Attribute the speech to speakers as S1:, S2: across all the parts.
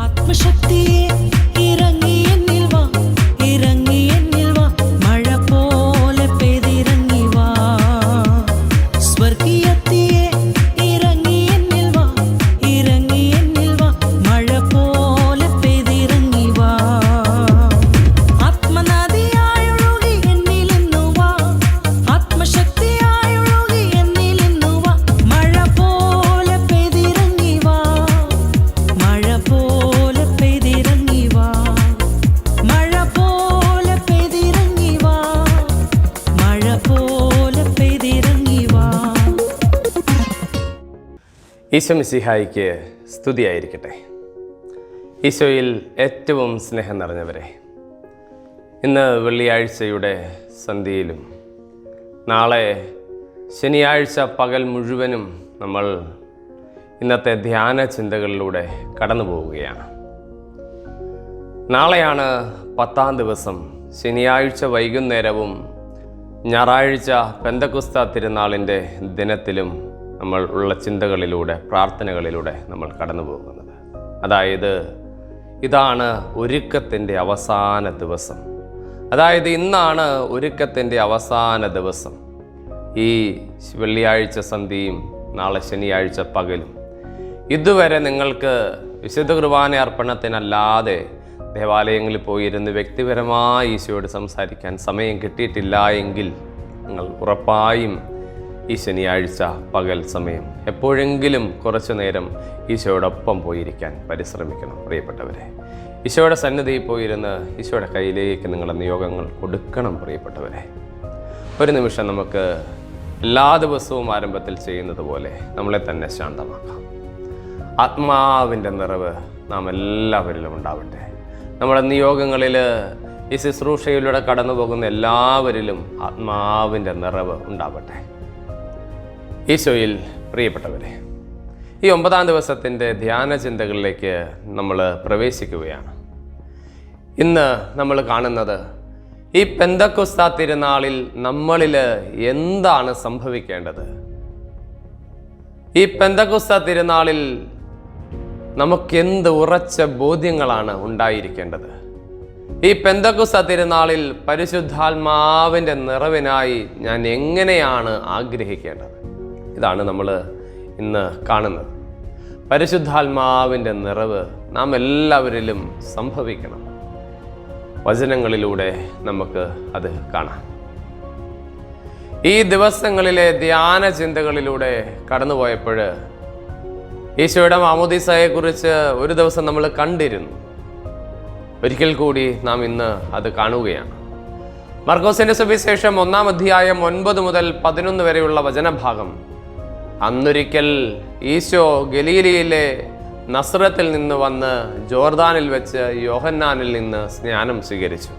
S1: आत्मशक्ति।
S2: ഈശോ മിസിഹായിക്ക് സ്തുതിയായിരിക്കട്ടെ. ഈശോയിൽ ഏറ്റവും സ്നേഹം നിറഞ്ഞവരെ ഇന്ന് വെള്ളിയാഴ്ചയുടെ സന്ധ്യയിലും നാളെ ശനിയാഴ്ച പകൽ മുഴുവനും നമ്മൾ ഇന്നത്തെ ധ്യാന ചിന്തകളിലൂടെ കടന്നു പോവുകയാണ്. നാളെയാണ് പത്താം ദിവസം ശനിയാഴ്ച വൈകുന്നേരവും ഞായറാഴ്ച പെന്തക്കുസ്ത തിരുനാളിന്റെ ദിനത്തിലും നമ്മൾ ഉള്ള ചിന്തകളിലൂടെ പ്രാർത്ഥനകളിലൂടെ നമ്മൾ കടന്നു പോകുന്നത്. അതായത് ഇതാണ് ഒരുക്കത്തിന്റെ അവസാന ദിവസം. അതായത് ഇന്നാണ് ഒരുക്കത്തിന്റെ അവസാന ദിവസം. ഈ വെള്ളിയാഴ്ച സന്ധ്യയും നാളെ ശനിയാഴ്ച പകലും. ഇതുവരെ നിങ്ങൾക്ക് വിശുദ്ധ കുർബാന അർപ്പണത്തിനല്ലാതെ ദേവാലയങ്ങളിൽ പോയിരുന്ന് വ്യക്തിപരമായി ഈശോയോട് സംസാരിക്കാൻ സമയം കിട്ടിയിട്ടില്ല എങ്കിൽ നിങ്ങൾ ഉറപ്പായും ഈ ശനിയാഴ്ച പകൽ സമയം എപ്പോഴെങ്കിലും കുറച്ചു നേരം ഈശോയോടൊപ്പം പോയിരിക്കാൻ പരിശ്രമിക്കണം. പ്രിയപ്പെട്ടവരെ ഈശോയുടെ സന്നിധിയിൽ പോയിരുന്ന് ഈശോയുടെ കയ്യിലേക്ക് നിങ്ങളുടെ നിയോഗങ്ങൾ കൊടുക്കണം. പ്രിയപ്പെട്ടവരെ ഒരു നിമിഷം നമുക്ക് എല്ലാ ദിവസവും ആരംഭത്തിൽ ചെയ്യുന്നത് പോലെ നമ്മളെ തന്നെ ശാന്തമാക്കാം. ആത്മാവിന്റെ നിറവ് നാം എല്ലാവരിലും ഉണ്ടാവട്ടെ. നമ്മുടെ നിയോഗങ്ങളിൽ ഈ ശുശ്രൂഷയിലൂടെ കടന്നു പോകുന്ന എല്ലാവരിലും ആത്മാവിന്റെ നിറവ് ഉണ്ടാവട്ടെ. ഈശോയിൽ പ്രിയപ്പെട്ടവരെ ഈ ഒമ്പതാം ദിവസത്തിന്റെ ധ്യാന ചിന്തകളിലേക്ക് നമ്മൾ പ്രവേശിക്കുകയാണ്. ഇന്ന് നമ്മൾ കാണുന്നത് ഈ പെന്തക്കുസ്ത തിരുനാളിൽ നമ്മളിൽ എന്താണ് സംഭവിക്കേണ്ടത്? ഈ പെന്തക്കുസ്ത തിരുനാളിൽ നമുക്കെന്ത് ഉറച്ച ബോധ്യങ്ങളാണ് ഉണ്ടായിരിക്കേണ്ടത്? ഈ പെന്തക്കുസ്ത തിരുനാളിൽ പരിശുദ്ധാത്മാവിന്റെ നിറവിനായി ഞാൻ എങ്ങനെയാണ് ആഗ്രഹിക്കേണ്ടത്? ഇതാണ് നമ്മൾ ഇന്ന് കാണുന്നത്. പരിശുദ്ധാത്മാവിന്റെ നിറവ് നാം എല്ലാവരിലും സംഭവിക്കണം. വചനങ്ങളിലൂടെ നമുക്ക് അത് കാണാം. ഈ ദിവസങ്ങളിലെ ധ്യാന ചിന്തകളിലൂടെ കടന്നുപോയപ്പോൾ ഈശോയുടെ മാമോദീസയെക്കുറിച്ച് ഒരു ദിവസം നമ്മൾ കണ്ടിരുന്നു. ഒരിക്കൽ കൂടി നാം ഇന്ന് അത് കാണുകയാണ്. മർക്കോസിന്റെ സുവിശേഷം ഒന്നാം അധ്യായം ഒൻപത് മുതൽ പതിനൊന്ന് വരെയുള്ള വചനഭാഗം അന്നൊരിക്കൽ ഈശോ ഗലീലിയിലെ നസ്രത്തിൽ നിന്ന് വന്ന് ജോർദാനിൽ വെച്ച് യോഹന്നാനിൽ നിന്ന് സ്നാനം സ്വീകരിച്ചു.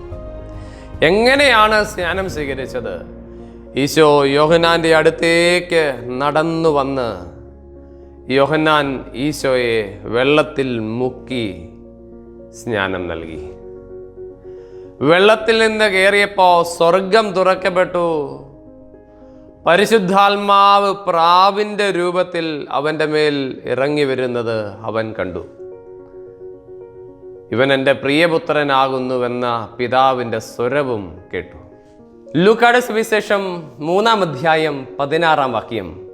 S2: എങ്ങനെയാണ് സ്നാനം സ്വീകരിച്ചത്? ഈശോ യോഹന്നാന്റെ അടുത്തേക്ക് നടന്നു വന്ന് യോഹന്നാൻ ഈശോയെ വെള്ളത്തിൽ മുക്കി സ്നാനം നൽകി. വെള്ളത്തിൽ നിന്ന് കയറിയപ്പോൾ സ്വർഗം തുറക്കപ്പെട്ടു. പരിശുദ്ധാത്മാവ് പ്രാവിന്റെ രൂപത്തിൽ അവന്റെ മേൽ ഇറങ്ങി വരുന്നത് അവൻ കണ്ടു. ഇവൻ എന്റെ പ്രിയപുത്രനാകുന്നുവെന്ന പിതാവിന്റെ സ്വരവും കേട്ടു. ലുക്കാട് സുവിശേഷം മൂന്നാം അധ്യായം പതിനാറാം വാക്യം.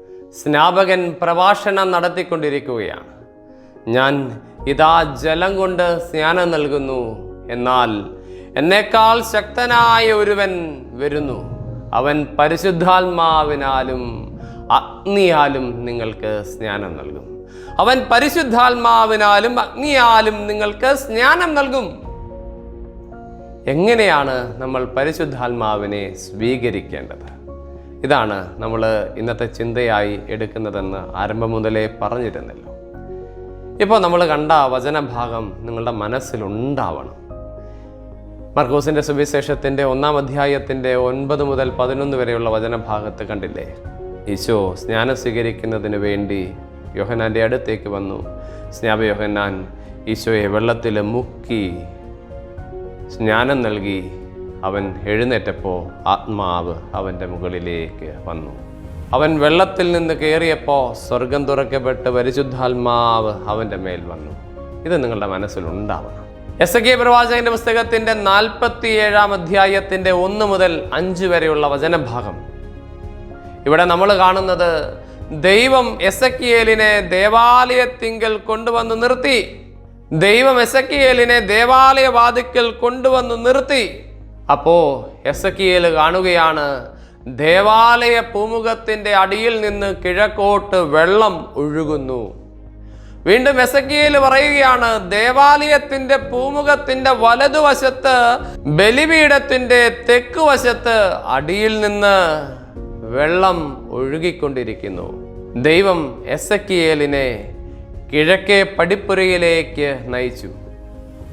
S2: സ്നാപകൻ പ്രഭാഷണം നടത്തിക്കൊണ്ടിരിക്കുകയാണ്. ഞാൻ ഇതാ ജലം കൊണ്ട് സ്നാനം നൽകുന്നു എന്നാൽ എന്നേക്കാൾ ശക്തനായ ഒരുവൻ വരുന്നു. അവൻ പരിശുദ്ധാത്മാവിനാലും അഗ്നിയാലും നിങ്ങൾക്ക് സ്നാനം നൽകും. അവൻ പരിശുദ്ധാത്മാവിനാലും അഗ്നിയാലും നിങ്ങൾക്ക് സ്നാനം നൽകും. എങ്ങനെയാണ് നമ്മൾ പരിശുദ്ധാത്മാവിനെ സ്വീകരിക്കേണ്ടത്? ഇതാണ് നമ്മൾ ഇന്നത്തെ ചിന്തയായി എടുക്കുന്നതെന്ന് ആരംഭം മുതലേ പറഞ്ഞിരുന്നല്ലോ. ഇപ്പോൾ നമ്മൾ കണ്ട വചനഭാഗം നിങ്ങളുടെ മനസ്സിലുണ്ടാവണം. മർക്കോസിന്റെ സുവിശേഷത്തിന്റെ ഒന്നാം അധ്യായത്തിന്റെ ഒൻപത് മുതൽ പതിനൊന്ന് വരെയുള്ള വചനഭാഗത്ത് കണ്ടില്ലേ? ഈശോ സ്നാനം സ്വീകരിക്കുന്നതിന് വേണ്ടി യോഹന്നാന്റെ അടുത്തേക്ക് വന്നു. സ്നാപ യോഹനാൻ ഈശോയെ വെള്ളത്തിൽ മുക്കി സ്നാനം നൽകി. അവൻ എഴുന്നേറ്റപ്പോൾ ആത്മാവ് അവന്റെ മുകളിലേക്ക് വന്നു. അവൻ വെള്ളത്തിൽ നിന്ന് കയറിയപ്പോൾ സ്വർഗം തുറക്കപ്പെട്ട് പരിശുദ്ധാത്മാവ് അവന്റെ മേൽ വന്നു. ഇത് നിങ്ങളുടെ മനസ്സിൽ എസ് കെ പ്രവാചകന്റെ പുസ്തകത്തിന്റെ നാൽപ്പത്തി ഏഴാം അധ്യായത്തിന്റെ ഒന്ന് മുതൽ അഞ്ച് വരെയുള്ള വചനഭാഗം. ഇവിടെ നമ്മൾ കാണുന്നത് ദൈവം എസക്കിയേലിനെ ദേവാലയത്തിങ്കൽ കൊണ്ടുവന്ന് നിർത്തി. ദൈവം എസക്കിയേലിനെ ദേവാലയ വാതിക്കൽ കൊണ്ടുവന്ന് നിർത്തി. അപ്പോ എസക്കിയേൽ കാണുകയാണ് ദേവാലയ പൂമുഖത്തിന്റെ അടിയിൽ നിന്ന് കിഴക്കോട്ട് വെള്ളം ഒഴുകുന്നു. വീണ്ടും എസക്കിയയിൽ പറയുകയാണ് ദേവാലയത്തിന്റെ പൂമുഖത്തിന്റെ വലതുവശത്ത് ബലിപീഠത്തിന്റെ തെക്ക് വശത്ത് അടിയിൽ നിന്ന് വെള്ളം ഒഴുകിക്കൊണ്ടിരിക്കുന്നു. ദൈവം എസക്കിയേലിനെ കിഴക്കേ പടിപ്പുരയിലേക്ക് നയിച്ചു.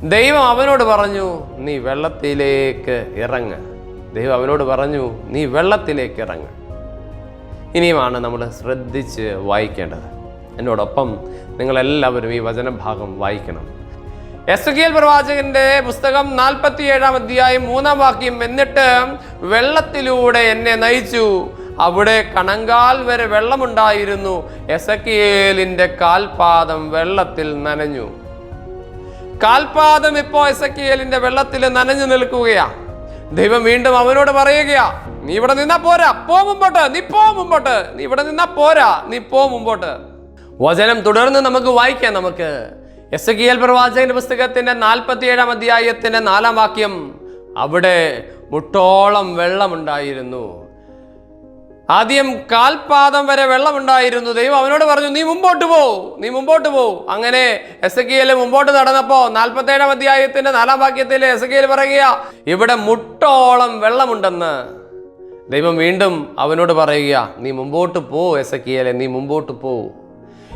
S2: ദൈവം അവനോട് പറഞ്ഞു നീ വെള്ളത്തിലേക്ക് ഇറങ്ങ്. ദൈവം അവനോട് പറഞ്ഞു നീ വെള്ളത്തിലേക്ക് ഇറങ്ങ്. ഇനിയുമാണ് നമ്മൾ ശ്രദ്ധിച്ച് വായിക്കേണ്ടത്. എന്നോടൊപ്പം നിങ്ങളെല്ലാവരും ഈ വചനഭാഗം വായിക്കണം. എസ് കെ എൽ പ്രവാചകന്റെ പുസ്തകം നാൽപ്പത്തി ഏഴാം അധ്യായം മൂന്നാം വാക്യം എന്നിട്ട് വെള്ളത്തിലൂടെ എന്നെ നയിച്ചു. അവിടെ കണങ്കാൽ വരെ വെള്ളമുണ്ടായിരുന്നു. എസക്കിയേലിന്റെ കാൽപാദം വെള്ളത്തിൽ നനഞ്ഞു. കാൽപാദം ഇപ്പോ എസക്കിയേലിന്റെ വെള്ളത്തിൽ നനഞ്ഞു നിൽക്കുകയാ. ദൈവം വീണ്ടും അവനോട് പറയുകയാ നീ ഇവിടെ നിന്നാ പോരാ പോ മുമ്പോട്ട് നീ പോ മുമ്പോട്ട് നീ ഇവിടെ നിന്നാ പോരാ നീ പോ മുമ്പോട്ട്. വചനം തുടർന്ന് നമുക്ക് വായിക്കാം. നമുക്ക് എസ് കെ എൽ പ്രവാചകന്റെ പുസ്തകത്തിന്റെ നാൽപ്പത്തി ഏഴാം അധ്യായത്തിന്റെ നാലാം വാക്യം അവിടെ മുട്ടോളം വെള്ളമുണ്ടായിരുന്നു. ആദ്യം കാൽപാദം വരെ വെള്ളമുണ്ടായിരുന്നു. ദൈവം അവനോട് പറഞ്ഞു നീ മുമ്പോട്ട് പോ നീ മുമ്പോട്ട് പോ. അങ്ങനെ എസ് കെ മുമ്പോട്ട് നടന്നപ്പോ നാൽപ്പത്തേഴാം അധ്യായത്തിന്റെ നാലാം വാക്യത്തിൽ എസ് കെ പറയുക ഇവിടെ മുട്ടോളം വെള്ളമുണ്ടെന്ന്. ദൈവം വീണ്ടും അവനോട് പറയുക നീ മുമ്പോട്ട് പോ എസ് കെ നീ മുമ്പോട്ട് പോ.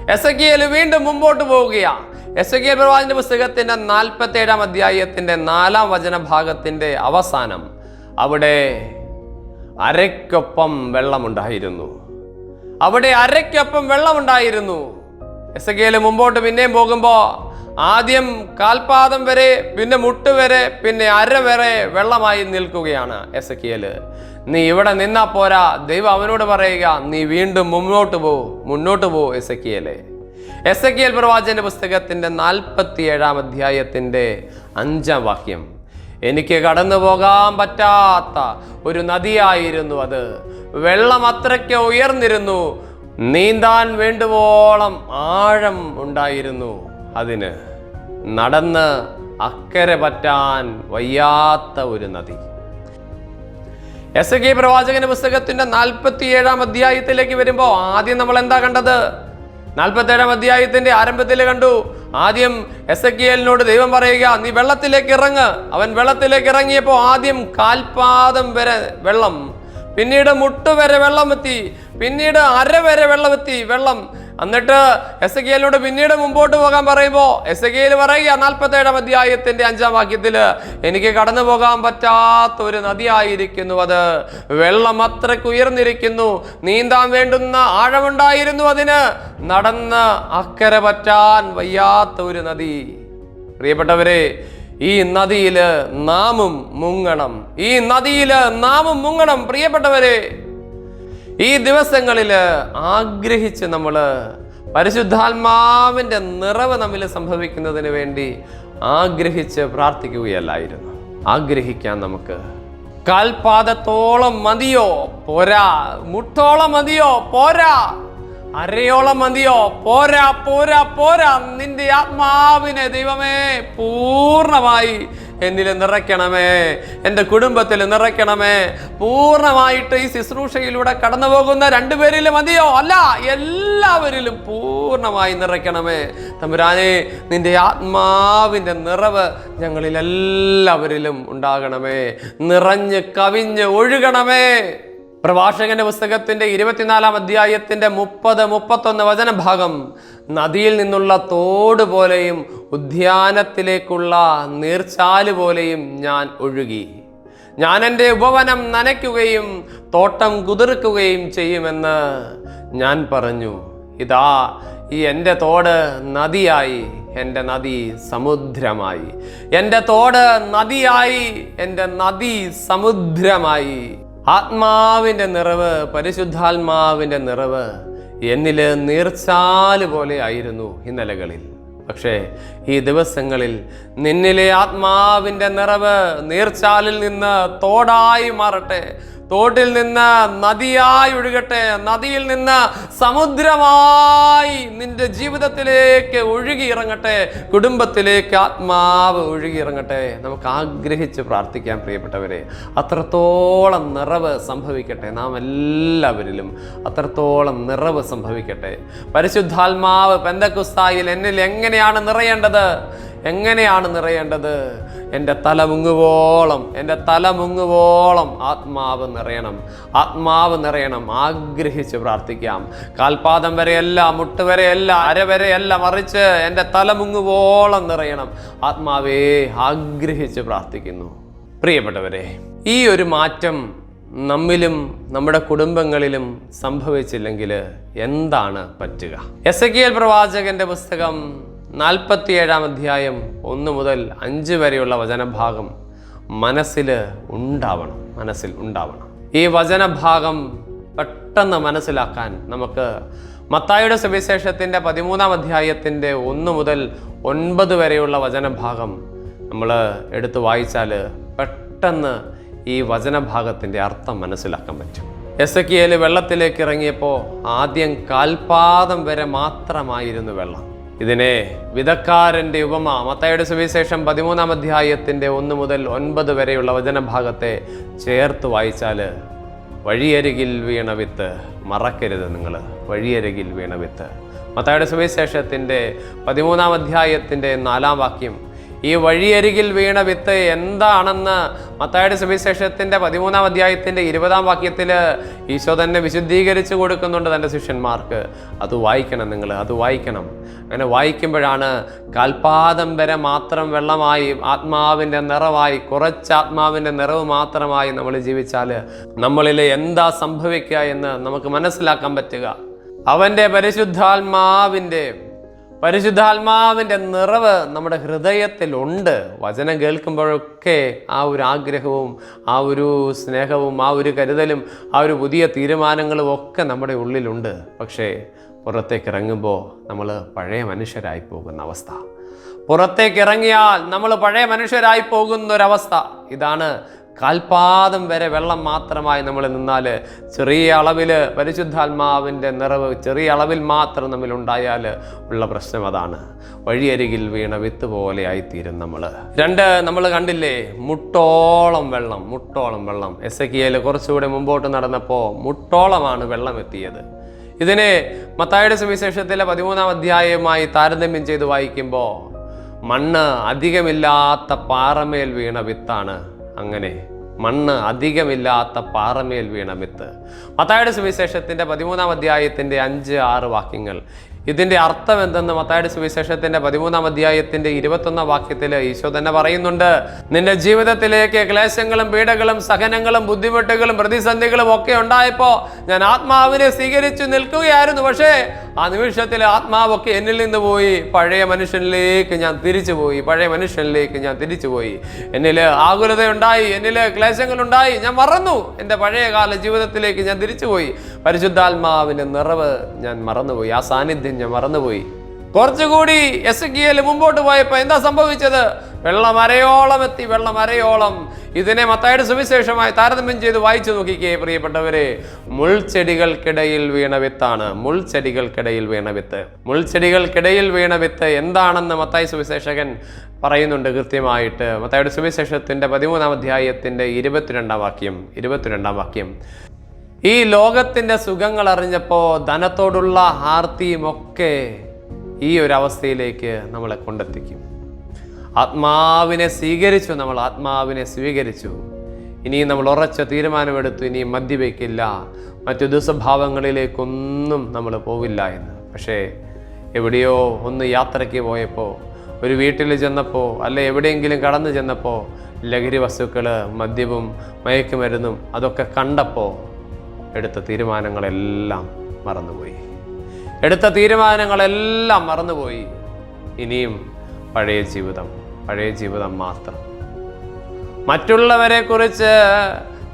S2: എസ് എൽ വീണ്ടും മുമ്പോട്ട് പോവുകയാണ് എസ് എ കെ പ്രവാചന്റെ പുസ്തകത്തിന്റെ നാൽപ്പത്തി ഏഴാം അധ്യായത്തിന്റെ നാലാം വചന ഭാഗത്തിന്റെ അവസാനം അവിടെ അരയ്ക്കൊപ്പം വെള്ളമുണ്ടായിരുന്നു. അവിടെ അരയ്ക്കൊപ്പം വെള്ളമുണ്ടായിരുന്നു. എസ് എ കെയിൽ മുമ്പോട്ട് പിന്നെയും പോകുമ്പോൾ ആദ്യം കാൽപാദം വരെ പിന്നെ മുട്ട് വരെ പിന്നെ അര വരെ വെള്ളമായി നിൽക്കുകയാണ് എസ് കെയിൽ നീ ഇവിടെ നിന്നാ പോരാ. ദൈവം അവനോട് പറയുക നീ വീണ്ടും മുന്നോട്ട് പോ. മുന്നോട്ട് പോ എസ് കെയിലെ എസ് എ എൽ പ്രവാചന്റെ പുസ്തകത്തിന്റെ നാൽപ്പത്തി ഏഴാം അധ്യായത്തിന്റെ അഞ്ചാം വാക്യം. എനിക്ക് കടന്നു പോകാൻ പറ്റാത്ത ഒരു നദിയായിരുന്നു അത്. വെള്ളം അത്രയ്ക്ക് ഉയർന്നിരുന്നു. നീന്താൻ വേണ്ടുവോളം ആഴം ഉണ്ടായിരുന്നു. അതിന് നടന്ന് അക്കരെ പറ്റാൻ വയ്യാത്ത ഒരു നദി. എസ് കെ പ്രവാചകന്റെ പുസ്തകത്തിന്റെ നാൽപ്പത്തി ഏഴാം അധ്യായത്തിലേക്ക് വരുമ്പോൾ ആദ്യം നമ്മൾ എന്താ കണ്ടത്? നാൽപ്പത്തി ഏഴാം അധ്യായത്തിന്റെ ആരംഭത്തിൽ കണ്ടു. ആദ്യം എസ് എ ദൈവം പറയുക നീ വെള്ളത്തിലേക്ക് ഇറങ്ങ്. അവൻ വെള്ളത്തിലേക്ക് ഇറങ്ങിയപ്പോൾ ആദ്യം കാൽപാദം വരെ വെള്ളം പിന്നീട് മുട്ട് വരെ വെള്ളം എത്തി പിന്നീട് അര വരെ വെള്ളം എത്തി വെള്ളം. എന്നിട്ട് എസ് കെയിലൂടെ പിന്നീട് മുമ്പോട്ട് പോകാൻ പറയുമ്പോൾ എസ് കെയിൽ പറയുക നാൽപ്പത്തി ഏഴാം അധ്യായത്തിന്റെ അഞ്ചാം വാക്യത്തിൽ എനിക്ക് കടന്നു പോകാൻ പറ്റാത്ത ഒരു നദിയായിരിക്കുന്നു അത്. വെള്ളം അത്രയ്ക്ക് ഉയർന്നിരിക്കുന്നു. നീന്താൻ വേണ്ടുന്ന ആഴമുണ്ടായിരുന്നു അതിന്. നടന്ന് അക്കരെ പറ്റാൻ വയ്യാത്ത ഒരു നദി. പ്രിയപ്പെട്ടവരെ ഈ നദിയിൽ നാമും മുങ്ങണം. ഈ നദിയിൽ നാമും മുങ്ങണം. പ്രിയപ്പെട്ടവരെ ഈ ദിവസങ്ങളിൽ ആഗ്രഹിച്ച് നമ്മൾ പരിശുദ്ധാത്മാവിന്റെ നിറവ് നമ്മിൽ സംഭവിക്കുന്നതിന് വേണ്ടി ആഗ്രഹിച്ച് പ്രാർത്ഥിക്കുകയല്ലായിരുന്നു. ആഗ്രഹിക്കാൻ നമുക്ക് കാൽപാദത്തോളം മതിയോ? പോരാ. മുട്ടോളം മതിയോ? പോരാ. അരയോളം മതിയോ? പോരാ പോരാ പോരാ. നിന്റെ ആത്മാവിനെ ദൈവമേ പൂർണമായി എന്നിൽ നിറയ്ക്കണമേ. എന്റെ കുടുംബത്തിൽ നിറയ്ക്കണമേ. പൂർണമായിട്ട് ഈ ശുശ്രൂഷയിലൂടെ കടന്നു പോകുന്ന രണ്ടുപേരിലും മതിയോ? അല്ല എല്ലാവരിലും പൂർണമായി നിറയ്ക്കണമേ. തമ്പുരാനെ നിന്റെ ആത്മാവിന്റെ നിറവ് ഞങ്ങളിൽ എല്ലാവരിലും ഉണ്ടാകണമേ. നിറഞ്ഞ് കവിഞ്ഞ് ഒഴുകണമേ. പ്രഭാഷകന്റെ പുസ്തകത്തിന്റെ ഇരുപത്തിനാലാം അധ്യായത്തിന്റെ മുപ്പത് മുപ്പത്തൊന്ന് വചന ഭാഗം നദിയിൽ നിന്നുള്ള തോട് പോലെയും ഉദ്യാനത്തിലേക്കുള്ള നീർച്ചാൽ പോലെയും ഞാൻ ഒഴുകി. ഞാൻ എന്റെ ഉപവനം നനയ്ക്കുകയും തോട്ടം കുതിർക്കുകയും ചെയ്യുമെന്ന് ഞാൻ പറഞ്ഞു. ഇതാ ഈ എന്റെ തോട് നദിയായി എന്റെ നദി സമുദ്രമായി. എന്റെ തോട് നദിയായി എന്റെ നദി സമുദ്രമായി. ആത്മാവിന്റെ നിറവ് പരിശുദ്ധാത്മാവിന്റെ നിറവ് എന്നിൽ നീർച്ചാൽ പോലെ ആയിരുന്നു ഇന്നലകളിൽ പക്ഷേ ഈ ദിവസങ്ങളിൽ നിന്നിലെ ആത്മാവിന്റെ നിറവ് നീർച്ചാലിൽ നിന്ന് തോടായി മാറട്ടെ. തോട്ടിൽ നിന്ന് നദിയായി ഒഴുകട്ടെ. നദിയിൽ നിന്ന് സമുദ്രമായി നിന്റെ ജീവിതത്തിലേക്ക് ഒഴുകി ഇറങ്ങട്ടെ. കുടുംബത്തിലേക്ക് ആത്മാവ് ഒഴുകി ഇറങ്ങട്ടെ. നമുക്ക് ആഗ്രഹിച്ച് പ്രാർത്ഥിക്കാൻ പ്രിയപ്പെട്ടവരെ. അത്രത്തോളം നിറവ് സംഭവിക്കട്ടെ. നാം എല്ലാവരിലും അത്രത്തോളം നിറവ് സംഭവിക്കട്ടെ. പരിശുദ്ധാത്മാവ് പെന്തക്കുസ്തായിൽ എന്നിൽ എങ്ങനെയാണ് നിറയേണ്ടത്? എങ്ങനെയാണ് നിറയേണ്ടത്? എന്റെ തല മുങ്ങുവോളം എന്റെ തല മുങ്ങുവോളം ആത്മാവ് നിറയണം. ആത്മാവ് നിറയണം. ആഗ്രഹിച്ച് പ്രാർത്ഥിക്കാം. കാൽപാദം വരെയല്ല മുട്ട് വരെയല്ല അര മറിച്ച് എന്റെ തല മുങ്ങുവോളം നിറയണം. ആത്മാവേ ആഗ്രഹിച്ച് പ്രാർത്ഥിക്കുന്നു. പ്രിയപ്പെട്ടവരെ ഈ ഒരു മാറ്റം നമ്മിലും നമ്മുടെ കുടുംബങ്ങളിലും സംഭവിച്ചില്ലെങ്കിൽ എന്താണ് പറ്റുക? എസ് എ പ്രവാചകന്റെ പുസ്തകം നാൽപ്പത്തിയേഴാം അധ്യായം ഒന്ന് മുതൽ അഞ്ച് വരെയുള്ള വചനഭാഗം മനസ്സിൽ ഉണ്ടാവണം. മനസ്സിൽ ഉണ്ടാവണം. ഈ വചനഭാഗം പെട്ടെന്ന് മനസ്സിലാക്കാൻ നമുക്ക് മത്തായുടെ സുവിശേഷത്തിന്റെ പതിമൂന്നാം അധ്യായത്തിന്റെ ഒന്ന് മുതൽ ഒൻപത് വരെയുള്ള വചനഭാഗം നമ്മൾ എടുത്ത് വായിച്ചാൽ പെട്ടെന്ന് ഈ വചനഭാഗത്തിന്റെ അർത്ഥം മനസ്സിലാക്കാൻ പറ്റും. എസ് എ വെള്ളത്തിലേക്ക് ഇറങ്ങിയപ്പോൾ ആദ്യം കാൽപാദം വരെ മാത്രമായിരുന്നു വെള്ളം. ഇതിനെ വിധക്കാരന്റെ ഉപമ മത്തയുടെ സുവിശേഷം പതിമൂന്നാം അധ്യായത്തിന്റെ ഒന്ന് മുതൽ ഒൻപത് വരെയുള്ള വചനഭാഗത്തെ ചേർത്ത് വായിച്ചാൽ വഴിയരികിൽ വീണ വിത്ത് മറക്കരുത് നിങ്ങൾ വഴിയരികിൽ വീണ വിത്ത്. മത്തയുടെ സുവിശേഷത്തിന്റെ പതിമൂന്നാം അധ്യായത്തിന്റെ നാലാം വാക്യം ഈ വഴിയരികിൽ വീണ വിത്ത് എന്താണെന്ന് മത്തായുടെ സുവിശേഷത്തിന്റെ പതിമൂന്നാം അധ്യായത്തിന്റെ ഇരുപതാം വാക്യത്തിൽ ഈശോ തന്നെ വിശുദ്ധീകരിച്ചു കൊടുക്കുന്നുണ്ട് തന്റെ ശിഷ്യന്മാർക്ക്. അത് വായിക്കണം നിങ്ങൾ അത് വായിക്കണം. അങ്ങനെ വായിക്കുമ്പോഴാണ് കാൽപാദം വരെ മാത്രം വെള്ളമായി ആത്മാവിന്റെ നിറവായി കുറച്ച് ആത്മാവിന്റെ നിറവ് മാത്രമായി നമ്മൾ ജീവിച്ചാൽ നമ്മളിൽ എന്താ സംഭവിക്കുക എന്ന് നമുക്ക് മനസ്സിലാക്കാൻ പറ്റുക. അവന്റെ പരിശുദ്ധാത്മാവിന്റെ പരിശുദ്ധാത്മാവിന്റെ നിറവ് നമ്മുടെ ഹൃദയത്തിലുണ്ട്. വചനം കേൾക്കുമ്പോഴൊക്കെ ആ ഒരു ആഗ്രഹവും ആ ഒരു സ്നേഹവും ആ ഒരു കരുതലും ആ ഒരു പുതിയ തീരുമാനങ്ങളും ഒക്കെ നമ്മുടെ ഉള്ളിലുണ്ട്. പക്ഷേ പുറത്തേക്ക് ഇറങ്ങുമ്പോൾ നമ്മൾ പഴയ മനുഷ്യരായി പോകുന്ന അവസ്ഥ. പുറത്തേക്ക് ഇറങ്ങിയാൽ നമ്മൾ പഴയ മനുഷ്യരായി പോകുന്ന ഒരവസ്ഥ ഇതാണ് കാൽപാദം വരെ വെള്ളം മാത്രമായി നമ്മൾ നിന്നാൽ ചെറിയ അളവിൽ പരിശുദ്ധാത്മാവിന്റെ നിറവ് ചെറിയ അളവിൽ മാത്രം നമ്മൾ ഉണ്ടായാൽ ഉള്ള പ്രശ്നം അതാണ്. വഴിയരികിൽ വീണ വിത്ത് പോലെ ആയിത്തീരും നമ്മൾ. രണ്ട് നമ്മൾ കണ്ടില്ലേ? മുട്ടോളം വെള്ളം മുട്ടോളം വെള്ളം. എസ് എ കിയയിൽ കുറച്ചുകൂടെ മുമ്പോട്ട് നടന്നപ്പോൾ മുട്ടോളമാണ് വെള്ളം എത്തിയത് ഇതിനെ മത്തായുടെ സുവിശേഷത്തിലെ പതിമൂന്നാം അധ്യായവുമായി താരതമ്യം ചെയ്ത് വായിക്കുമ്പോൾ മണ്ണ് അധികമില്ലാത്ത പാറമേൽ വീണ വിത്താണ്. അങ്ങനെ. മണ്ണ് അധികമില്ലാത്ത പാറമേൽ വീണ വിത്ത് മത്തായുടെ സുവിശേഷത്തിന്റെ പതിമൂന്നാം അധ്യായത്തിന്റെ അഞ്ച് ആറ് വാക്യങ്ങൾ. ഇതിന്റെ അർത്ഥം എന്തെന്ന് മത്തായുടെ സുവിശേഷത്തിന്റെ പതിമൂന്നാം അധ്യായത്തിന്റെ ഇരുപത്തൊന്നാം വാക്യത്തിൽ ഈശോ തന്നെ പറയുന്നുണ്ട്. നിന്റെ ജീവിതത്തിലേക്ക് ക്ലേശങ്ങളും പീഡകളും സഹനങ്ങളും ബുദ്ധിമുട്ടുകളും പ്രതിസന്ധികളും ഒക്കെ ഉണ്ടായപ്പോൾ ഞാൻ ആത്മാവിനെ സ്വീകരിച്ചു നിൽക്കുകയായിരുന്നു. പക്ഷേ ആ നിമിഷത്തിൽ ആത്മാവൊക്കെ എന്നിൽ നിന്ന് പോയി. പഴയ മനുഷ്യനിലേക്ക് ഞാൻ തിരിച്ചു പോയി പഴയ മനുഷ്യനിലേക്ക് ഞാൻ തിരിച്ചു പോയി എന്നിൽ ആകുലതയുണ്ടായി എന്നിൽ ക്ലേശങ്ങളുണ്ടായി. ഞാൻ മറന്നു. എന്റെ പഴയകാല ജീവിതത്തിലേക്ക് ഞാൻ തിരിച്ചുപോയി. പരിശുദ്ധാത്മാവിന്റെ നിറവ് ഞാൻ മറന്നുപോയി. ആ സാന്നിധ്യം ഞാൻ മറന്നുപോയി. കുറച്ചുകൂടി എസ് കിയൽ മുമ്പോട്ട് പോയപ്പോൾ എന്താ സംഭവിച്ചത്? വെള്ളം അരയോളം എത്തി വെള്ളം അരയോളം ഇതിനെ മത്തായുടെ സുവിശേഷമായി താരതമ്യം ചെയ്ത് വായിച്ചു നോക്കിക്കേ പ്രിയപ്പെട്ടവരെ. മുൾച്ചെടികൾക്കിടയിൽ വീണ വിത്താണ്. മുൾച്ചെടികൾക്കിടയിൽ വീണ വിത്ത്. മുൾച്ചെടികൾക്കിടയിൽ വീണ വിത്ത് എന്താണെന്ന് മത്തായി സുവിശേഷകൻ പറയുന്നുണ്ട് കൃത്യമായിട്ട്. മത്തായുടെ സുവിശേഷത്തിന്റെ പതിമൂന്നാം അധ്യായത്തിന്റെ ഇരുപത്തിരണ്ടാം വാക്യം ഇരുപത്തിരണ്ടാം വാക്യം. ഈ ലോകത്തിന്റെ സുഖങ്ങൾ അറിഞ്ഞപ്പോൾ ധനത്തോടുള്ള ആർത്തിയും ഒക്കെ ഈ ഒരു അവസ്ഥയിലേക്ക് നമ്മളെ കൊണ്ടെത്തിക്കും. ആത്മാവിനെ സ്വീകരിച്ചു നമ്മൾ ആത്മാവിനെ സ്വീകരിച്ചു. ഇനിയും നമ്മൾ ഉറച്ച തീരുമാനമെടുത്തു ഇനിയും മദ്യപിക്കില്ല. മറ്റു ദുസ്വഭാവങ്ങളിലേക്കൊന്നും നമ്മൾ പോവില്ല എന്ന്. പക്ഷേ എവിടെയോ ഒന്ന് യാത്രയ്ക്ക് പോയപ്പോൾ ഒരു വീട്ടിൽ ചെന്നപ്പോൾ അല്ലെ എവിടെയെങ്കിലും കടന്നു ചെന്നപ്പോൾ ലഹരി വസ്തുക്കൾ മദ്യവും മയക്കുമരുന്നും അതൊക്കെ കണ്ടപ്പോൾ എടുത്ത തീരുമാനങ്ങളെല്ലാം മറന്നുപോയി. എടുത്ത തീരുമാനങ്ങളെല്ലാം മറന്നുപോയി. ഇനിയും പഴയ ജീവിതം പഴയ ജീവിതം മാത്രം. മറ്റുള്ളവരെ കുറിച്ച്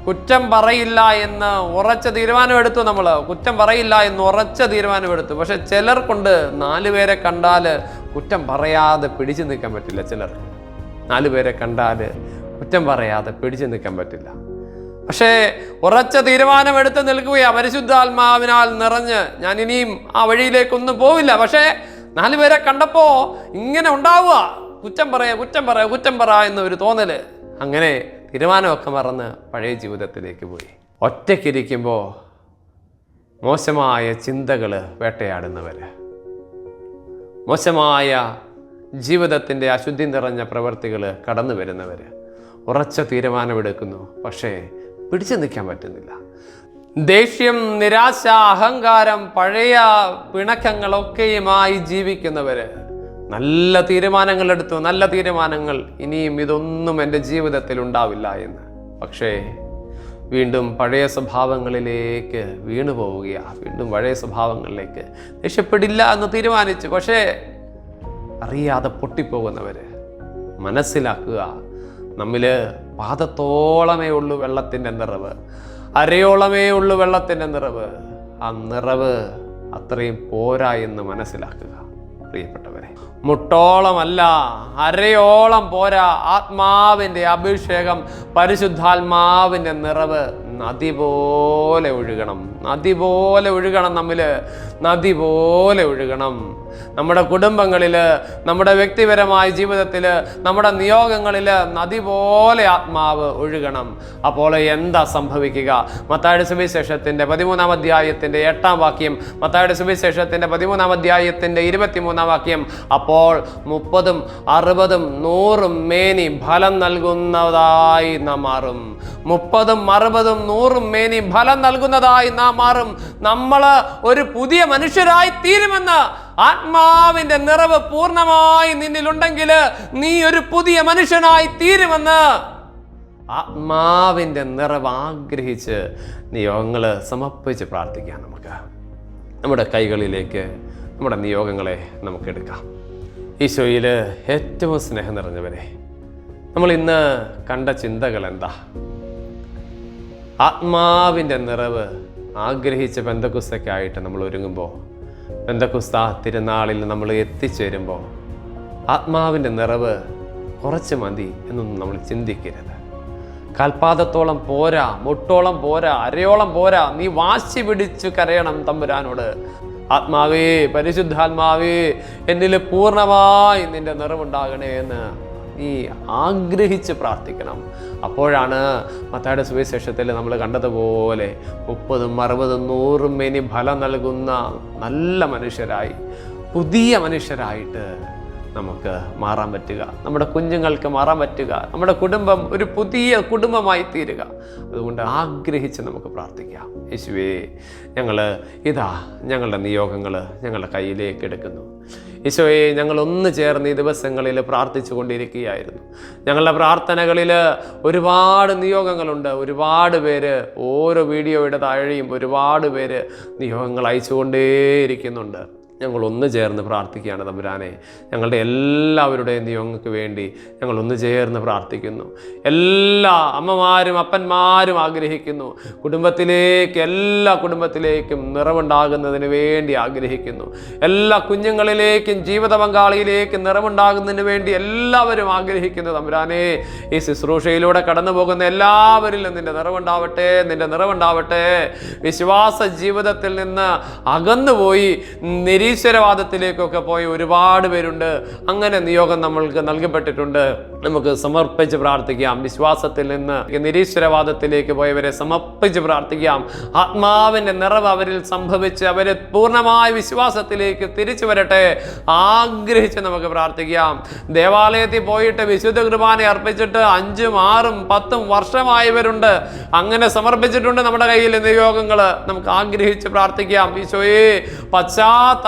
S2: കുറ്റം പറയില്ല എന്ന് ഉറച്ച തീരുമാനമെടുത്തു നമ്മൾ കുറ്റം പറയില്ല എന്ന് ഉറച്ച തീരുമാനമെടുത്തു. പക്ഷെ കൊണ്ട് നാല് പേരെ കണ്ടാൽ കുറ്റം പറയാതെ പിടിച്ചു നിൽക്കാൻ പറ്റില്ല ചിലർ നാല് പേരെ കണ്ടാൽ കുറ്റം പറയാതെ പിടിച്ചു നിൽക്കാൻ പറ്റില്ല. പക്ഷേ ഉറച്ച തീരുമാനമെടുത്ത് നിൽക്കുകയാ പരിശുദ്ധാത്മാവിനാൽ നിറഞ്ഞ്. ഞാൻ ഇനിയും ആ വഴിയിലേക്കൊന്നും പോവില്ല. പക്ഷേ നാലുപേരെ കണ്ടപ്പോ കണ്ടപ്പോൾ ഇങ്ങനെ ഉണ്ടാവുക. കുറ്റം പറയാ കുറ്റം പറയാ കുറ്റം പറ എന്നൊരു തോന്നൽ. അങ്ങനെ തീരുമാനമൊക്കെ മറന്ന് പഴയ ജീവിതത്തിലേക്ക് പോയി. ഒറ്റയ്ക്കിരിക്കുമ്പോൾ മോശമായ ചിന്തകൾ വേട്ടയാടുന്നവർ മോശമായ ജീവിതത്തിന്റെ അശുദ്ധി നിറഞ്ഞ പ്രവർത്തികൾ കടന്നു വരുന്നവർ ഉറച്ച തീരുമാനമെടുക്കുന്നു. പക്ഷേ പിടിച്ചു നിൽക്കാൻ പറ്റുന്നില്ല. ദേഷ്യം നിരാശ അഹങ്കാരം പഴയ പിണക്കങ്ങളൊക്കെയുമായി ജീവിക്കുന്നവർ നല്ല തീരുമാനങ്ങൾ എടുത്തു. നല്ല തീരുമാനങ്ങൾ ഇനിയും ഇതൊന്നും എന്റെ ജീവിതത്തിൽ ഉണ്ടാവില്ല എന്ന്. പക്ഷേ വീണ്ടും പഴയ സ്വഭാവങ്ങളിലേക്ക് വീണു പോവുകയാണ്. വീണ്ടും പഴയ സ്വഭാവങ്ങളിലേക്ക് രക്ഷപ്പെടില്ല എന്ന് തീരുമാനിച്ചു. പക്ഷേ അറിയാതെ പൊട്ടിപ്പോകുന്നവർ മനസ്സിലാക്കുക നമ്മിൽ പാദത്തോളമേ ഉള്ളൂ വെള്ളത്തിന്റെ നിറവ് അരയോളമേ ഉള്ളൂ വെള്ളത്തിന്റെ നിറവ്. ആ നിറവ് അത്രയും പോരാ എന്ന് മനസ്സിലാക്കുക പ്രിയപ്പെട്ടവരെ. മുട്ടോളമല്ല അരയോളം പോരാ. ആത്മാവിന്റെ അഭിഷേകം പരിശുദ്ധാത്മാവിന്റെ നിറവ്. നദി പോലെ ഒഴുകണം നദി പോലെ ഒഴുകണം നമ്മിൽ നദി പോലെ ഒഴുകണം. നമ്മുടെ കുടുംബങ്ങളിൽ നമ്മുടെ വ്യക്തിപരമായ ജീവിതത്തിൽ നമ്മുടെ നിയോഗങ്ങളിൽ നദി പോലെ ആത്മാവ് ഒഴുകണം. അപ്പോൾ എന്താ സംഭവിക്കുക? മത്തായുടെ സുവിശേഷത്തിന്റെ പതിമൂന്നാം അധ്യായത്തിന്റെ എട്ടാം വാക്യം മത്തായുടെ സുവിശേഷത്തിന്റെ പതിമൂന്നാം അധ്യായത്തിന്റെ ഇരുപത്തിമൂന്നാം വാക്യം അപ്പോൾ മുപ്പതും അറുപതും നൂറും മേനി ഫലം നൽകുന്നതായി നാം മാറും. മുപ്പതും അറുപതും നൂറും മേനി ഫലം നൽകുന്നതായി നാം മാറും. നമ്മൾ ഒരു പുതിയ മനുഷ്യരായി തീരുമെന്ന് ആത്മാവിന്റെ നിറവ് പൂർണമായി നിന്നിലുണ്ടെങ്കിൽ നീ ഒരു പുതിയ മനുഷ്യനായി തീരുമെന്ന് ആത്മാവിന്റെ നിറവ് ആഗ്രഹിച്ച് നിയോഗങ്ങൾ സമർപ്പിച്ച് പ്രാർത്ഥിക്കാം നമുക്ക്. നമ്മുടെ കൈകളിലേക്ക് നമ്മുടെ നിയോഗങ്ങളെ നമുക്ക് എടുക്കാം. ഈശോയിൽ ഏറ്റവും സ്നേഹം നിറഞ്ഞവരെ നമ്മൾ ഇന്ന് കണ്ട ചിന്തകൾ എന്താ? ആത്മാവിന്റെ നിറവ് ആഗ്രഹിച്ച ബന്ധക്കുസ്തയ്ക്കായിട്ട് നമ്മൾ ഒരുങ്ങുമ്പോൾ ബന്ധക്കുസ്ത തിരുനാളിൽ നമ്മൾ എത്തിച്ചേരുമ്പോൾ ആത്മാവിന്റെ നിറവ് കുറച്ച് മതി എന്നൊന്നും നമ്മൾ ചിന്തിക്കരുത്. കാൽപാദത്തോളം പോരാ മുട്ടോളം പോരാ അരയോളം പോരാ നീ വാശി പിടിച്ചു കരയണം തമ്പുരാനോട്. ആത്മാവേ പരിശുദ്ധാത്മാവേ എന്നിൽ പൂർണമായി നിന്റെ നിറവുണ്ടാകണേ എന്ന് നീ ആഗ്രഹിച്ച് പ്രാർത്ഥിക്കണം. അപ്പോഴാണ് മത്തായുടെ സുവിശേഷത്തിൽ നമ്മൾ കണ്ടതുപോലെ മുപ്പതും അറുപതും നൂറും മേനി ഫലം നൽകുന്ന നല്ല മനുഷ്യരായി പുതിയ മനുഷ്യരായിട്ട് നമുക്ക് മാറാൻ പറ്റുക. നമ്മുടെ കുഞ്ഞുങ്ങൾക്ക് മാറാൻ പറ്റുക. നമ്മുടെ കുടുംബം ഒരു പുതിയ കുടുംബമായി തീരുക. അതുകൊണ്ട് ആഗ്രഹിച്ച് നമുക്ക് പ്രാർത്ഥിക്കാം. യേശുവേ ഞങ്ങൾ ഇതാ ഞങ്ങളുടെ നിയോഗങ്ങൾ ഞങ്ങളുടെ കയ്യിലേക്ക് എടുക്കുന്നു. ഈശോയെ ഞങ്ങൾ ഒന്ന് ചേർന്ന് ഈ ദിവസങ്ങളിൽ പ്രാർത്ഥിച്ചു കൊണ്ടിരിക്കുകയായിരുന്നു ഞങ്ങളുടെ പ്രാർത്ഥനകളിൽ ഒരുപാട് നിയോഗങ്ങളുണ്ട്. ഒരുപാട് പേര് ഓരോ വീഡിയോയുടെ താഴെയും ഒരുപാട് പേര് നിയോഗങ്ങൾ അയച്ചുകൊണ്ടേയിരിക്കുന്നുണ്ട്. ഞങ്ങൾ ഒന്ന് ചേർന്ന് പ്രാർത്ഥിക്കുകയാണ് തമ്പുരാനെ. ഞങ്ങളുടെ എല്ലാവരുടെയും നിയോഗങ്ങൾക്ക് വേണ്ടി ഞങ്ങൾ ഒന്ന് ചേർന്ന് പ്രാർത്ഥിക്കുന്നു. എല്ലാ അമ്മമാരും അപ്പന്മാരും ആഗ്രഹിക്കുന്നു. കുടുംബത്തിലേക്ക് എല്ലാ കുടുംബത്തിലേക്കും നിറവുണ്ടാകുന്നതിന് വേണ്ടി ആഗ്രഹിക്കുന്നു. എല്ലാ കുഞ്ഞുങ്ങളിലേക്കും ജീവിത പങ്കാളിയിലേക്കും നിറവുണ്ടാകുന്നതിന് വേണ്ടി എല്ലാവരും ആഗ്രഹിക്കുന്നു തമ്പുരാനെ. ഈ ശുശ്രൂഷയിലൂടെ കടന്നു പോകുന്ന എല്ലാവരിലും നിന്റെ നിറവുണ്ടാവട്ടെ നിന്റെ നിറവുണ്ടാവട്ടെ. വിശ്വാസ ജീവിതത്തിൽ നിന്ന് അകന്നുപോയി നിരീശ്വരവാദത്തിലേക്കൊക്കെ പോയ ഒരുപാട് പേരുണ്ട്. അങ്ങനെ നിയോഗം നമ്മൾക്ക് നൽകപ്പെട്ടിട്ടുണ്ട്. നമുക്ക് സമർപ്പിച്ച് പ്രാർത്ഥിക്കാം. വിശ്വാസത്തിൽ നിന്ന് നിരീശ്വരവാദത്തിലേക്ക് പോയവരെ സമർപ്പിച്ച് പ്രാർത്ഥിക്കാം. ആത്മാവിന്റെ നിറവ് അവരിൽ സംഭവിച്ച് അവരെ പൂർണമായ വിശ്വാസത്തിലേക്ക് തിരിച്ചു വരട്ടെ. ആഗ്രഹിച്ച് നമുക്ക് പ്രാർത്ഥിക്കാം. ദേവാലയത്തിൽ പോയിട്ട് വിശുദ്ധ കുർബാന അർപ്പിച്ചിട്ട് അഞ്ചും ആറും പത്തും വർഷമായവരുണ്ട്. അങ്ങനെ സമർപ്പിച്ചിട്ടുണ്ട് നമ്മുടെ കയ്യിൽ നിയോഗങ്ങൾ നമുക്ക് ആഗ്രഹിച്ച് പ്രാർത്ഥിക്കാം. ഈശോയെ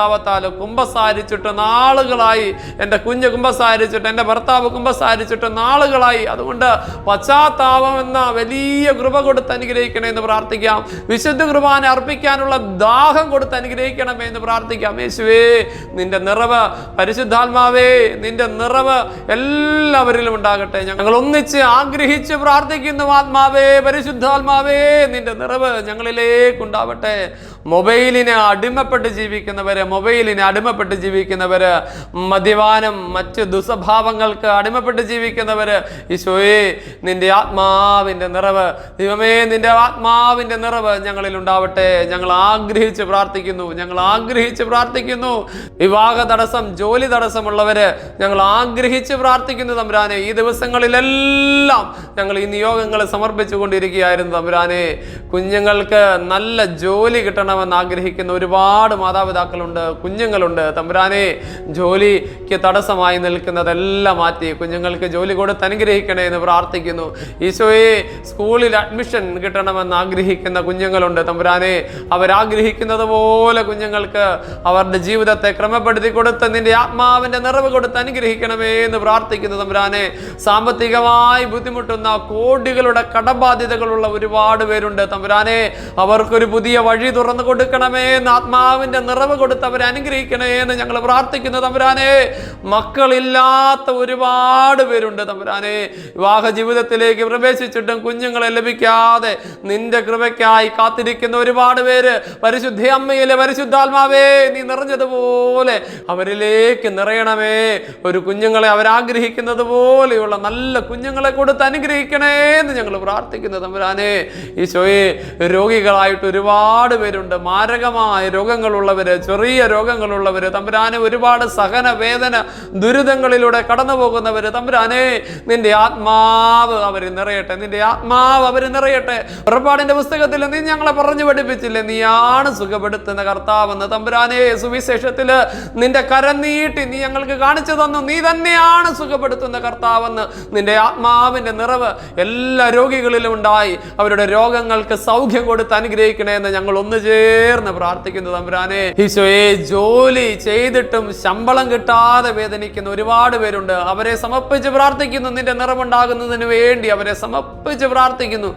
S2: പശ്ചാത്താപത്താൽ കുമ്പസാരിച്ചിട്ട് നാളുകളായി എന്റെ കുഞ്ഞ് കുംഭസാരിച്ചിട്ട് എന്റെ ഭർത്താവ് കുംഭസാരിച്ചിട്ട് നാളുകളായി. അതുകൊണ്ട് പശ്ചാത്താപം എന്ന വലിയ കൃപ കൊടുത്ത് അനുഗ്രഹിക്കണേ എന്ന് പ്രാർത്ഥിക്കാം. വിശുദ്ധ കുർബാന അർപ്പിക്കാനുള്ള ദാഹം കൊടുത്ത് അനുഗ്രഹിക്കണമേ എന്ന് പ്രാർത്ഥിക്കാം. യേശുവേ നിന്റെ നിറവ് പരിശുദ്ധാത്മാവേ നിന്റെ നിറവ് എല്ലാവരിലും ഉണ്ടാകട്ടെ. ഞങ്ങൾ ഒന്നിച്ച് ആഗ്രഹിച്ച് പ്രാർത്ഥിക്കുന്നു ആത്മാവേ പരിശുദ്ധാത്മാവേ നിന്റെ നിറവ് ഞങ്ങളിലേക്ക് ഉണ്ടാവട്ടെ. മൊബൈലിന് അടിമപ്പെട്ട് ജീവിക്കുന്നവര് മൊബൈലിനെ അടിമപ്പെട്ട് ജീവിക്കുന്നവര് മദ്യപാനം മറ്റ് ദുസ്വഭാവങ്ങൾക്ക് അടിമപ്പെട്ട് ജീവിക്കുന്നവര് ഈശോയെ നിന്റെ ആത്മാവിന്റെ നിറവ് ദൈവമേ നിന്റെ ആത്മാവിന്റെ നിറവ് ഞങ്ങളിൽ ഉണ്ടാവട്ടെ. ഞങ്ങൾ ആഗ്രഹിച്ച് പ്രാർത്ഥിക്കുന്നു ഞങ്ങൾ ആഗ്രഹിച്ച് പ്രാർത്ഥിക്കുന്നു. വിവാഹ തടസ്സം ജോലി തടസ്സമുള്ളവര് ഞങ്ങൾ ആഗ്രഹിച്ച് പ്രാർത്ഥിക്കുന്നു തമ്പുരാനെ. ഈ ദിവസങ്ങളിലെല്ലാം ഞങ്ങൾ ഈ നിയോഗങ്ങൾ സമർപ്പിച്ചു കൊണ്ടിരിക്കുകയായിരുന്നു തമ്പുരാനെ. കുഞ്ഞുങ്ങൾക്ക് നല്ല ജോലി കിട്ടണമെന്ന് ആഗ്രഹിക്കുന്ന ഒരുപാട് മാതാപിതാക്കളുണ്ട് കുഞ്ഞുങ്ങളുണ്ട്. തമ്പുരാനെ ജോലിക്ക് തടസ്സമായി നിൽക്കുന്നതെല്ലാം മാറ്റി. കുഞ്ഞുങ്ങൾക്ക് ജോലി കൊടുത്ത് അനുഗ്രഹിക്കണേ എന്ന് പ്രാർത്ഥിക്കുന്നു. ഈശോയെ സ്കൂളിൽ അഡ്മിഷൻ കിട്ടണമെന്ന് ആഗ്രഹിക്കുന്ന കുഞ്ഞുങ്ങളുണ്ട്. തമ്പുരാനെ അവരാഗ്രഹിക്കുന്നത് പോലെ കുഞ്ഞുങ്ങൾക്ക് അവരുടെ ജീവിതത്തെ ക്രമപ്പെടുത്തി കൊടുത്ത് നിന്റെ ആത്മാവിന്റെ നിറവ് കൊടുത്ത് അനുഗ്രഹിക്കണമേ എന്ന് പ്രാർത്ഥിക്കുന്നു തമ്പുരാനെ. സാമ്പത്തികമായി ബുദ്ധിമുട്ടുന്ന കോടികളുടെ കടബാധ്യതകളുള്ള ഒരുപാട് പേരുണ്ട്. തമ്പുരാനെ അവർക്കൊരു പുതിയ വഴി തുറന്നു കൊടുക്കണമേ എന്ന് ആത്മാവിന്റെ നിറവ് കൊടുത്ത് അവരെ അനുഗ്രഹിക്കണേ എന്ന് ഞങ്ങൾ പ്രാർത്ഥിക്കുന്നു തമ്പുരാനെ. മക്കളില്ലാത്ത ഒരുപാട് പേരുണ്ട് തമ്പുരാനെ. വിവാഹ ജീവിതത്തിലേക്ക് പ്രവേശിച്ചിട്ടും കുഞ്ഞുങ്ങളെ ലഭിക്കാതെ നിന്റെ കൃപയ്ക്കായി കാത്തിരിക്കുന്ന ഒരുപാട് പേര് പരിശുദ്ധ അമ്മയിലെ പരിശുദ്ധാത്മാവേ നീ നിറഞ്ഞതുപോലെ അവരിലേക്ക് നിറയണമേ. ഒരു കുഞ്ഞുങ്ങളെ അവരാഗ്രഹിക്കുന്നത് പോലെയുള്ള നല്ല കുഞ്ഞുങ്ങളെ കൊടുത്ത് അനുഗ്രഹിക്കണേ എന്ന് ഞങ്ങൾ പ്രാർത്ഥിക്കുന്നു തമ്പുരാനെ. ഈശോയെ രോഗികളായിട്ട് ഒരുപാട് പേരുണ്ട്. മാരകമായ രോഗങ്ങളുള്ളവര് ചെറിയ രോഗങ്ങളുള്ളവര് തമ്പുരാനെ ഒരുപാട് സഹന വേദന ദുരിതങ്ങളിലൂടെ കടന്നു പോകുന്നവര് തമ്പുരാനെ നിന്റെ ആത്മാവ് അവർ നിറയട്ടെ നിന്റെ ആത്മാവ് അവർ നിറയട്ടെ. പുറപ്പാടിന്റെ പുസ്തകത്തിൽ നീ ഞങ്ങളെ പറഞ്ഞു പഠിപ്പിച്ചില്ലേ? നീയാണ് സുഖപ്പെടുത്തുന്ന കർത്താവെന്ന്. തമ്പുരാനെ സുവിശേഷത്തിൽ നിന്റെ കരം നീട്ടി നീ ഞങ്ങൾക്ക് കാണിച്ചു തന്നു. നീ തന്നെയാണ് സുഖപ്പെടുത്തുന്ന കർത്താവെന്ന്. നിന്റെ ആത്മാവിന്റെ നിറവ് എല്ലാ രോഗികളിലും ഉണ്ടായി. അവരുടെ രോഗങ്ങൾക്ക് സൗഖ്യം കൊടുത്ത് അനുഗ്രഹിക്കണേ എന്ന് ഞങ്ങൾ ഒന്ന് ചേർന്ന് പ്രാർത്ഥിക്കുന്നു തമ്പുരാനെ. ഈശോയെ ജോലി ചെയ്തിട്ടും ശമ്പളം കിട്ടാതെ വേദനിക്കുന്ന ഒരുപാട് പേരുണ്ട്. അവരെ സമർപ്പിച്ച് പ്രാർത്ഥിക്കുന്നു. നിന്റെ നിറമുണ്ടാകുന്നതിന് വേണ്ടി അവരെ സമർപ്പിച്ച് പ്രാർത്ഥിക്കുന്നു.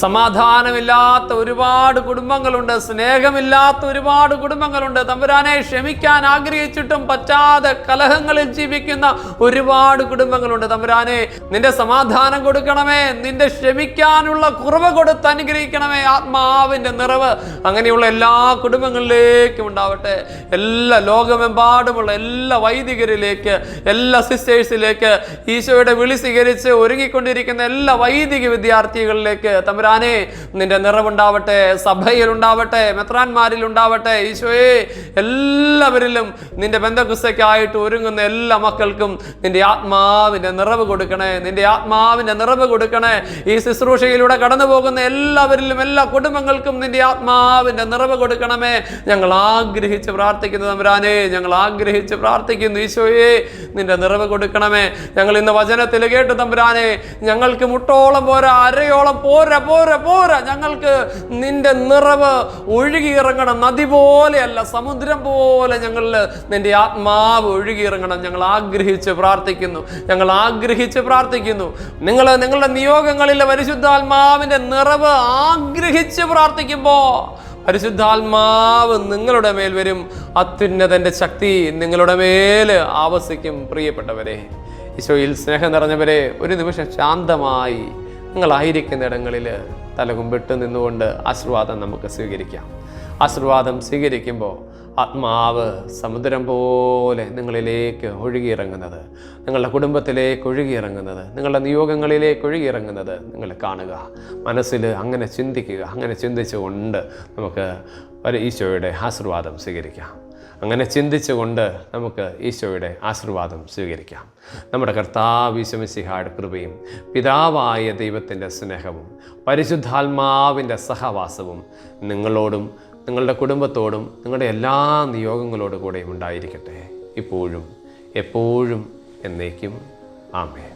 S2: സമാധാനമില്ലാത്ത ഒരുപാട് കുടുംബങ്ങളുണ്ട് സ്നേഹമില്ലാത്ത ഒരുപാട് കുടുംബങ്ങളുണ്ട്. തമ്പുരാനെ ക്ഷമിക്കാൻ ആഗ്രഹിച്ചിട്ടും പറ്റാതെ കലഹങ്ങളിൽ ജീവിക്കുന്ന ഒരുപാട് കുടുംബങ്ങളുണ്ട്. തമ്പുരാനെ നിന്റെ സമാധാനം കൊടുക്കണമേ നിന്റെ ക്ഷമിക്കാനുള്ള കുറവ് കൊടുത്ത് അനുഗ്രഹിക്കണമേ ആത്മാവിന്റെ നിറവ് അങ്ങനെയുള്ള എല്ലാ കുടുംബങ്ങളിലേക്കും ഉണ്ടാവട്ടെ. എല്ലാ ലോകമെമ്പാടുമുള്ള എല്ലാ വൈദികരിലേക്ക് എല്ലാ സിസ്റ്റേഴ്സിലേക്ക് ഈശോയുടെ വിളി സ്വീകരിച്ച് ഒരുങ്ങിക്കൊണ്ടിരിക്കുന്ന എല്ലാ വൈദിക വിദ്യാർത്ഥികളിലേക്ക് തമ്പുരാനെ നിന്റെ നിറവുണ്ടാവട്ടെ സഭയിൽ ഉണ്ടാവട്ടെ മെത്രാന്മാരിൽ ഉണ്ടാവട്ടെ ഈശോയെ എല്ലാവരിലും നിന്റെ ബന്ധക്കുസ്തയ്ക്കായിട്ട് ഒരുങ്ങുന്ന എല്ലാ മക്കൾക്കും നിന്റെ ആത്മാവിന്റെ നിറവ് കൊടുക്കണേ നിന്റെ ആത്മാവിന്റെ നിറവ് കൊടുക്കണേ. ഈ ശുശ്രൂഷയിലൂടെ കടന്നു പോകുന്ന എല്ലാവരിലും എല്ലാ കുടുംബങ്ങൾക്കും നിന്റെ ആത്മാവിന്റെ നിറവ് കൊടുക്കണമേ. ഞങ്ങൾ ആഗ്രഹിച്ച് പ്രാർത്ഥിക്കുന്നു തമ്പുരാനെ ഞങ്ങൾ ആഗ്രഹിച്ച് പ്രാർത്ഥിക്കുന്നു ഈശോയെ നിന്റെ നിറവ് കൊടുക്കണമേ. ഞങ്ങൾ ഇന്ന് വചനത്തിൽ കേട്ടു തമ്പുരാനെ ഞങ്ങൾക്ക് മുട്ടോളം പോരാ അരയോളം പോരാ പോരാ പോരാ. ഞങ്ങൾക്ക് നിന്റെ നിറവ് ഒഴുകിയിറങ്ങണം നദി പോലെയല്ല സമുദ്രം പോലെ ഞങ്ങളിൽ നിന്റെ ആത്മാവ് ഒഴുകിയിറങ്ങണം ഞങ്ങൾ ആഗ്രഹിച്ച് പ്രാർത്ഥിക്കുന്നു. ഞങ്ങൾ ആഗ്രഹിച്ച് പ്രാർത്ഥിക്കുന്നു. നിങ്ങൾ നിങ്ങളുടെ നിയോഗങ്ങളിലെ പരിശുദ്ധാത്മാവിന്റെ നിറവ് ആഗ്രഹിച്ച് പ്രാർത്ഥിക്കുമ്പോൾ പരിശുദ്ധാത്മാവ് നിങ്ങളുടെ മേൽ വരും. അത്യുന്നതന്റെ ശക്തി നിങ്ങളുടെ മേൽ ആവസിക്കും. പ്രിയപ്പെട്ടവരെ ഈശോയിൽ സ്നേഹം നിറഞ്ഞവരെ ഒരു നിമിഷം ശാന്തമായി നിങ്ങളായിരിക്കുന്ന ഇടങ്ങളിൽ തലകുമ്പിട്ട് നിന്നുകൊണ്ട് ആശീർവാദം നമുക്ക് സ്വീകരിക്കാം. ആശീർവാദം സ്വീകരിക്കുമ്പോൾ ആത്മാവ് സമുദ്രം പോലെ നിങ്ങളിലേക്ക് ഒഴുകിയിറങ്ങുന്നത്. നിങ്ങളുടെ കുടുംബത്തിലേക്ക് ഒഴുകിയിറങ്ങുന്നത്. നിങ്ങളുടെ നിയോഗങ്ങളിലേക്ക് ഒഴുകിയിറങ്ങുന്നത് നിങ്ങൾ കാണുക. മനസ്സിൽ അങ്ങനെ ചിന്തിക്കുക. അങ്ങനെ ചിന്തിച്ചുകൊണ്ട് നമുക്ക് ഒരു ഈശോയുടെ ആശീർവാദം സ്വീകരിക്കാം. അങ്ങനെ ചിന്തിച്ചുകൊണ്ട് നമുക്ക് ഈശോയുടെ ആശീർവാദം സ്വീകരിക്കാം. നമ്മുടെ കർത്താവ് ഈശോമിസിഹായുടെ കൃപയും പിതാവായ ദൈവത്തിന്റെ സ്നേഹവും പരിശുദ്ധാത്മാവിന്റെ സഹവാസവും നിങ്ങളോടും നിങ്ങളുടെ കുടുംബത്തോടും നിങ്ങളുടെ എല്ലാ നിയോഗങ്ങളോടു കൂടെയും ഉണ്ടായിരിക്കട്ടെ. ഇപ്പോഴും എപ്പോഴും എന്നേക്കും. ആമേ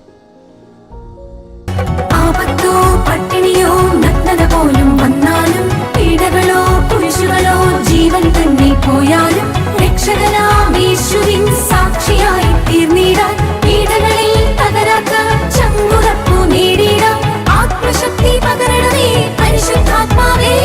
S1: ആപത്തോ പട്ടിണിയോ നഗ്നത പോലും വന്നാലും പീഡകളോ കുരിശുകളോ ജീവൻ തന്നെ പോയാലും രക്ഷകനാം യേശുവിൻ സാക്ഷിയായി തീർന്നിടാൻ പീഡകളിൽ തകരാത്ത ചങ്കുറപ്പു നേടിയിടാം ആത്മശക്തി പകരണമേ പരിശുദ്ധാത്മാവേ.